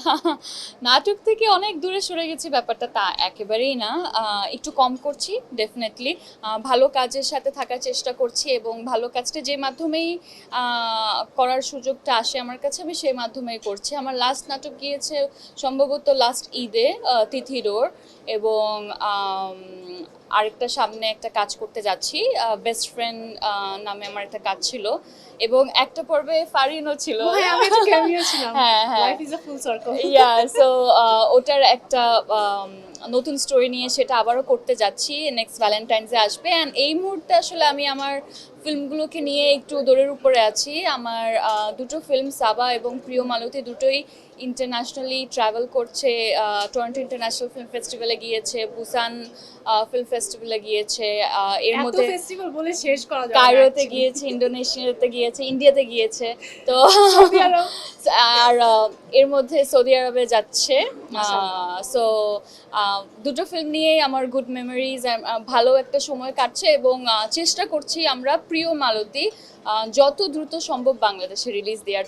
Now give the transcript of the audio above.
নাটক থেকে অনেক দূরে সরে গেছি ব্যাপারটা তা একেবারেই না। একটু কম করছি ডেফিনেটলি ভালো কাজের সাথে থাকার চেষ্টা করছি এবং ভালো কাজটা যে মাধ্যমেই করার সুযোগটা আসে আমার কাছে আমি সেই মাধ্যমেই করছি। আমার লাস্ট নাটক গিয়েছে সম্ভবত লাস্ট ঈদে তিথিরোর এবং আরেকটা সামনে একটা কাজ করতে যাচ্ছি বেস্ট ফ্রেন্ড নামে আমার একটা কাজ ছিল এবং একটা পর্বে ফারিনও ছিল। হ্যাঁ হ্যাঁ, হ্যাঁ। Life is a full circle yeah so ওটার একটা um, নতুন স্টোরি নিয়ে সেটা আবারও করতে যাচ্ছি নেক্সট ভ্যালেন্টাইন্সে আসবে অ্যান্ড এই মুহূর্তে আসলে আমি আমার ফিল্মগুলোকে নিয়ে একটু দৌড়ের উপরে আছি। আমার দুটো ফিল্ম সাবা এবং প্রিয় মালতী দুটোই ইন্টারন্যাশনালি ট্রাভেল করছে। টরন্টো ইন্টারন্যাশনাল ফিল্ম ফেস্টিভ্যালে গিয়েছে বুসান ফিল্ম ফেস্টিভ্যালে গিয়েছে এর মধ্যে ফেস্টিভ্যাল বলে শেষ করা না। কায়রোতে গিয়েছে ইন্দোনেশিয়াতে গিয়েছে ইন্ডিয়াতে গিয়েছে তো আর এর মধ্যে সৌদি আরবে যাচ্ছে। সো দুটো ফিল্ম নিয়েই আমার গুড মেমোরিজ ভালো একটা সময় কাটছে এবং চেষ্টা করছি আমরা প্রিয় মালতী যত দ্রুত সম্ভব বাংলাদেশে রিলিজ দেওয়ার